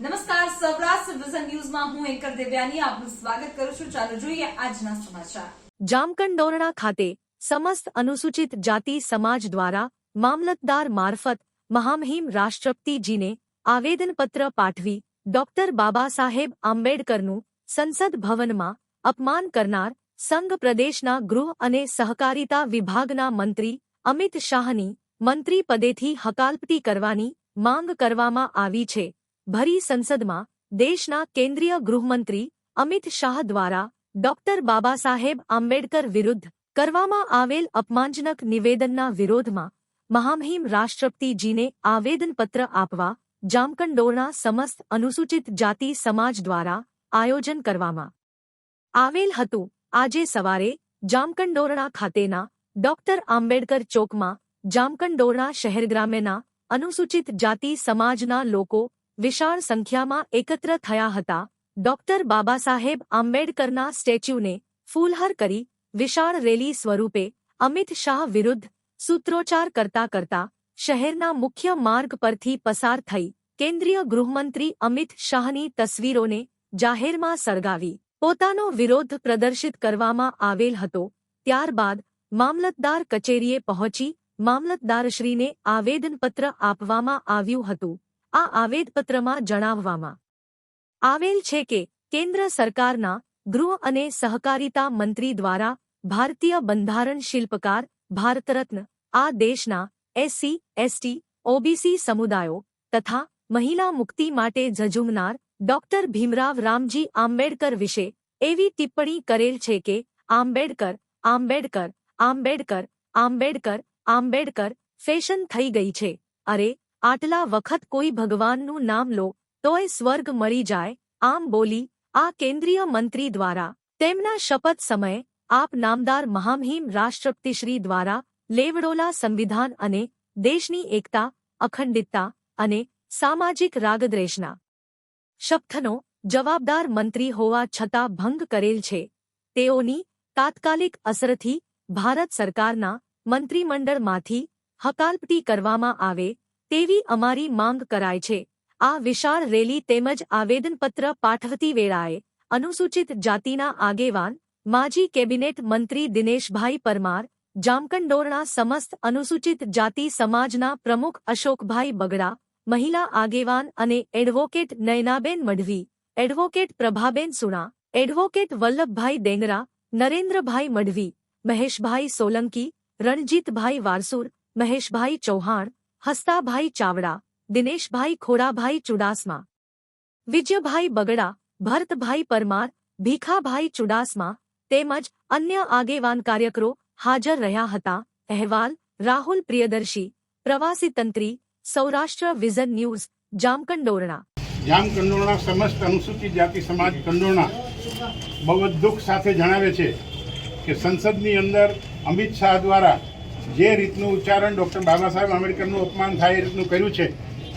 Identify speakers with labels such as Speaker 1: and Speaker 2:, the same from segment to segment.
Speaker 1: નમસ્કાર, સૌરાષ્ટ્ર વિઝન ન્યૂઝમાં હું એન્કર દેવ્યાની આપનું સ્વાગત કરું છું. ચાલો જોઈએ આજના સમાચાર.
Speaker 2: જામકંડોરણા ખાતે સમસ્ત અનુસૂચિત જાતિ સમાજ દ્વારા મામલતદાર મારફત મહામહિમ રાષ્ટ્રપતિજીને આવેદનપત્ર પાઠવી ડોક્ટર બાબા સાહેબ આંબેડકરનું સંસદ ભવનમાં અપમાન કરનાર સંઘ પ્રદેશના ગૃહ અને સહકારિતા વિભાગના મંત્રી અમિત શાહની મંત્રી પદેથી હકાલપટી કરવાની માંગ કરવામાં આવી છે. ભરી સંસદમાં દેશના કેન્દ્રીય ગૃહમંત્રી અમિત શાહ દ્વારા ડોક્ટર બાબા સાહેબ આંબેડકર વિરુદ્ધ કરવામાં આવેલ અપમાનજનક નિવેદનના વિરોધમાં મહામહિમ રાષ્ટ્રપતિજીને આવેદનપત્ર આપવા જામકંડોરણા સમસ્ત અનુસૂચિત જાતિ સમાજ દ્વારા આયોજન કરવામાં આવેલ હતું. આજે સવારે જામકંડોરણા ખાતેના ડોક્ટર આંબેડકર ચોકમાં જામકંડોરણા શહેર ગ્રામ્યના અનુસૂચિત જાતિ સમાજના લોકો વિશાળ સંખ્યામાં એકત્ર થયા હતા. ડોક્ટર બાબા સાહેબ આંબેડકરના સ્ટેચ્યુને ફૂલહાર કરી વિશાળ રેલી સ્વરૂપે અમિત શાહ વિરુદ્ધ સૂત્રોચ્ચાર કરતા કરતા શહેરના મુખ્ય માર્ગ પરથી પસાર થઈ કેન્દ્રીય ગૃહમંત્રી અમિત શાહની તસવીરોને જાહેરમાં સળગાવી. પોતાનો વિરોધ પ્રદર્શિત કરવામાં આવેલ હતો. ત્યારબાદ મામલતદાર કચેરીએ પહોંચી મામલતદારશ્રીને આવેદનપત્ર આપવામાં આવ્યું હતું. આ આવેદપત્રમાં જણાવવામાં આવેલ છે કે કેન્દ્ર સરકારના ગૃહ અને સહકારિતા મંત્રી દ્વારા ભારતીય બંધારણ શિલ્પકાર ભારતરત્ન આ દેશના એસસી, એસટી, ઓબીસી સમુદાયો તથા મહિલા મુક્તિ માટે ઝઝુમનાર ડોક્ટર ભીમરાવ રામજી આંબેડકર વિશે એવી ટિપ્પણી કરેલ છે કે આંબેડકર આંબેડકર આંબેડકર આંબેડકર આંબેડકર ફેશન થઈ ગઈ છે. અરે આટલા વખત કોઈ ભગવાનનું નામ લો, તોય સ્વર્ગ મળી જાય, આમ બોલી, આ કેન્દ્રીય મંત્રી દ્વારા, તેમના શપથ સમયે, આપ નામદાર મહામહિમ રાષ્ટ્રપતિશ્રી દ્વારા, લેવડોલા સંવિધાન અને દેશની એકતા, અખંડિતતા અને સામાજિક રાગદ્રેશના શપથનો જવાબદાર મંત્રી હોવા છતાં ભંગ કરેલ છે. તેઓની તાત્કાલિક અસરથી ભારત સરકારના મંત્રીમંડળમાંથી હકાલપટી કરવામાં આવે તેવી અમારી માંગ કરાય છે. આ વિશાળ રેલી તેમજ આવેદનપત્ર પાઠવતી વેળાએ અનુસૂચિત જાતિના આગેવાન, માજી કેબિનેટ મંત્રી દિનેશભાઈ પરમાર, જામકંડોરણા સમસ્ત અનુસૂચિત જાતિ સમાજના પ્રમુખ અશોકભાઈ બગડા, મહિલા આગેવાન અને advocate Nayanaben Madhvi, advocate Prabhaben Suna, advocate Vallabhbhai Dengra, Narendrabhai Madhvi, Maheshbhai Solanki, Ranjitbhai Varsur, Maheshbhai Chauhan Hastabhai Chavda, Dineshbhai Khodabhai Chudasama, Vijaybhai Bagda, Bharatbhai Parmar, Bhikhabhai Chudasama તેમજ અન્ય આગેવાન કાર્યકરો હાજર રહ્યા હતા. અહેવાલ, રાહુલ પ્રિયદર્શી, પ્રવાસી તંત્રી, સૌરાષ્ટ્ર વિઝન ન્યૂઝ, જામકંડોરણા.
Speaker 3: જામકંડોરણા સમસ્ત અનુસૂચિત જાતિ સમાજ કંડોરણા બહુ દુઃખ સાથે જણાવે છે કે સંસદની અંદર અમિત શાહ દ્વારા જે રીતનું ઉચ્ચારણ ડૉક્ટર બાબા સાહેબ આંબેડકરનું અપમાન થાય એ રીતનું કર્યું છે,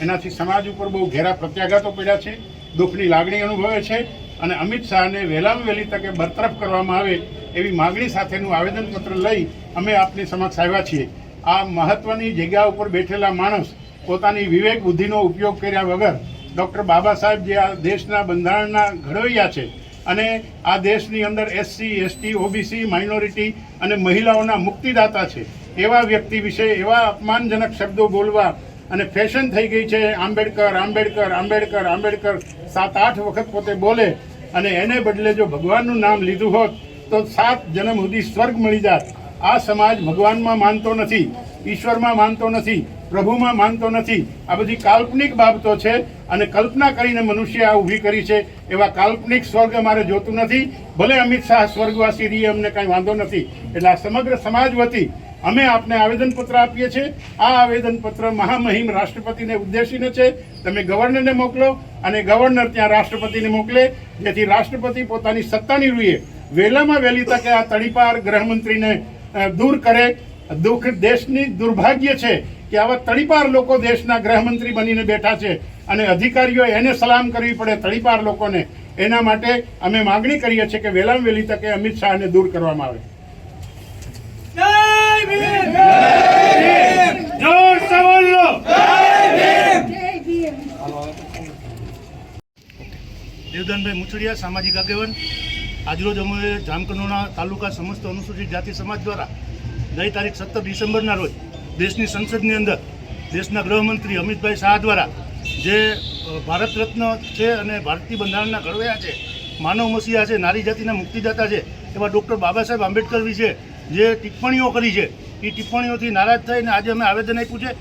Speaker 3: એનાથી સમાજ ઉપર બહુ ઘેરા પ્રત્યાઘાતો પડ્યા છે, દુઃખની લાગણી અનુભવે છે અને અમિત શાહને વહેલામાં વહેલી તકે બરતરફ કરવામાં આવે એવી માગણી સાથેનું આવેદનપત્ર લઈ અમે આપની સમક્ષ આવ્યા છીએ. આ મહત્વની જગ્યા ઉપર બેઠેલા માણસ પોતાની વિવેક બુદ્ધિનો ઉપયોગ કર્યા વગર ડૉક્ટર બાબા સાહેબ જે આ દેશના બંધારણના ઘડવૈયા છે અને આ દેશની અંદર એસસી, એસટી, ઓબીસી, માઇનોરિટી અને મહિલાઓના મુક્તિદાતા છે એવા વ્યક્તિ વિશે, એવા અપમાનજનક શબ્દો બોલવા અને ફેશન થઈ ગઈ છે, આંબેડકર આંબેડકર આંબેડકર આંબેડકર, સાત, આઠ વખત પોતે બોલે અને એને બદલે જો ભગવાનનું નામ લીધું હોત, તો સાત જન્મ સુધી સ્વર્ગ મળી જાત. આ સમાજ ભગવાનમાં માનતો નથી, ઈશ્વરમાં માનતો નથી, પ્રભુમાં માનતો નથી. આ બધી કાલ્પનિક બાબતો છે અને કલ્પના કરીને મનુષ્ય આ ઊભી કરી છે, એવા કાલ્પનિક સ્વર્ગ અમારે જોતું નથી. ભલે અમિત શાહ સ્વર્ગવાસી રહીએ અમને કાંઈ વાંધો નથી, એટલે આ સમગ્ર સમાજ વતી અમે આપને આવેદનપત્ર આપીએ છીએ. આ આવેદનપત્ર મહામહિમ રાષ્ટ્રપતિને ઉદ્દેશીને છે. તમે ગવર્નરને મોકલો અને ગવર્નર ત્યાં રાષ્ટ્રપતિને મોકલે. જેથી રાષ્ટ્રપતિ પોતાની સત્તાની રૂએ વહેલામાં વહેલી તકે આ તડીપાર ગૃહમંત્રીને દૂર કરે. દુઃખ દેશની દુર્ભાગ્ય છે કે આવા તડીપાર લોકો દેશના ગૃહમંત્રી બનીને બેઠા છે અને અધિકારીઓ એને સલામ કરવી પડે તડીપાર લોકોને. એના માટે અમે માગણી કરીએ છીએ કે વહેલામાં વહેલી તકે અમિત શાહને દૂર કરવામાં આવે.
Speaker 4: દેવદાનભાઈ મુછડિયા, સામાજિક આગેવાન. આજરોજ અમે જામકંડોરણા તાલુકા સમસ્ત અનુસૂચિત જાતિ સમાજ દ્વારા ગઈ તારીખ સત્તર ડિસેમ્બરના રોજ દેશની સંસદની અંદર દેશના ગૃહમંત્રી અમિતભાઈ શાહ દ્વારા જે ભારત રત્ન છે અને ભારતીય બંધારણના ઘડવૈયા છે, માનવ મસીહા છે, નારી જાતિના મુક્તિદાતા છે, એવા ડૉક્ટર બાબા સાહેબ આંબેડકર વિશે જે ટિપ્પણીઓ કરી છે એ ટિપ્પણીઓથી નારાજ થઈને આજે અમે આવેદન આપ્યું છે.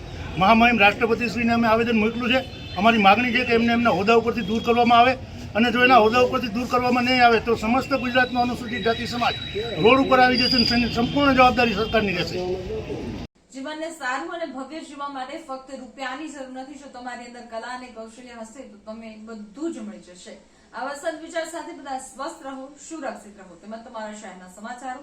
Speaker 4: મહામહિમ રાષ્ટ્રપતિશ્રીને અમે આવેદન મોકલ્યું છે. અમારી માગણી છે કે એમને એમના હોદ્દા ઉપરથી દૂર કરવામાં આવે અને જો એના હોદ્દા ઉપરથી દૂર કરવામાં નહીં આવે તો સમસ્ત ગુજરાતનો અનુસૂચિત જાતિ સમાજ રોડ ઉપર આવી જશે અને સંપૂર્ણ જવાબદારી સરકારની રહેશે.
Speaker 1: જીવનને સારું અને ભવ્ય જીવવા માટે ફક્ત રૂપિયાની જરૂર નથી. જો તમારી અંદર કલા અને કૌશલ્ય હશે તો તમે બધું જ મળી જશે. આવા સદવિચાર સાથે બધા સ્વસ્થ રહો, સુરક્ષિત રહો. તેમજ તમારા શહેરના સમાચારો